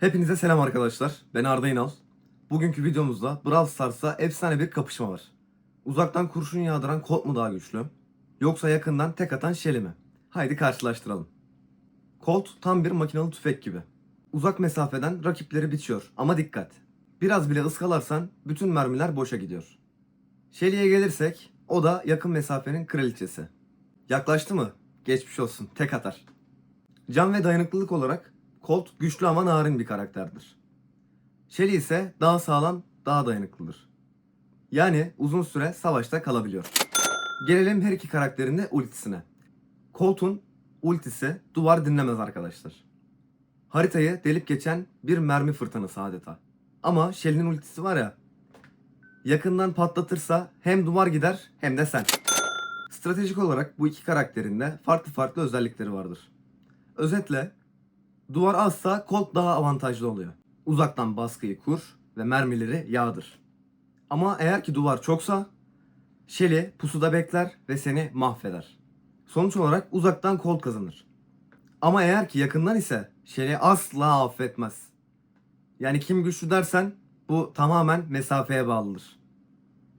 Hepinize selam arkadaşlar. Ben Arda İnal. Bugünkü videomuzda Brawl Stars'ta efsane bir kapışma var. Uzaktan kurşun yağdıran Colt mu daha güçlü? Yoksa yakından tek atan Shelly mi? Haydi karşılaştıralım. Colt tam bir makinalı tüfek gibi. Uzak mesafeden rakipleri biçiyor ama dikkat. Biraz bile ıskalarsan bütün mermiler boşa gidiyor. Shelly'e gelirsek o da yakın mesafenin kraliçesi. Yaklaştı mı? Geçmiş olsun. Tek atar. Can ve dayanıklılık olarak Colt güçlü ama narin bir karakterdir. Shelly ise daha sağlam, daha dayanıklıdır. Yani uzun süre savaşta kalabiliyor. Gelelim her iki karakterin de ultisine. Colt'un ultisi duvar dinlemez arkadaşlar. Haritayı delip geçen bir mermi fırtınası adeta. Ama Shelly'nin ultisi var ya, yakından patlatırsa hem duvar gider hem de sen. Stratejik olarak bu iki karakterin de farklı farklı özellikleri vardır. Özetle duvar azsa Colt daha avantajlı oluyor. Uzaktan baskıyı kur ve mermileri yağdır. Ama eğer ki duvar çoksa Shelly pusuda bekler ve seni mahveder. Sonuç olarak uzaktan Colt kazanır. Ama eğer ki yakından ise Shelly asla affetmez. Yani kim güçlü dersen bu tamamen mesafeye bağlıdır.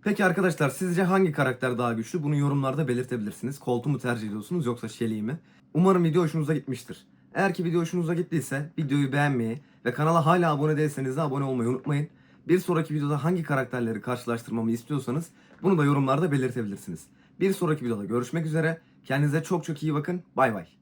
Peki arkadaşlar sizce hangi karakter daha güçlü? Bunu yorumlarda belirtebilirsiniz. Colt'u mu tercih ediyorsunuz yoksa Shelly'yi mi? Umarım video hoşunuza gitmiştir. Eğer ki video hoşunuza gittiyse videoyu beğenmeyi ve kanala hala abone değilseniz de abone olmayı unutmayın. Bir sonraki videoda hangi karakterleri karşılaştırmamı istiyorsanız bunu da yorumlarda belirtebilirsiniz. Bir sonraki videoda görüşmek üzere. Kendinize çok çok iyi bakın. Bay bay.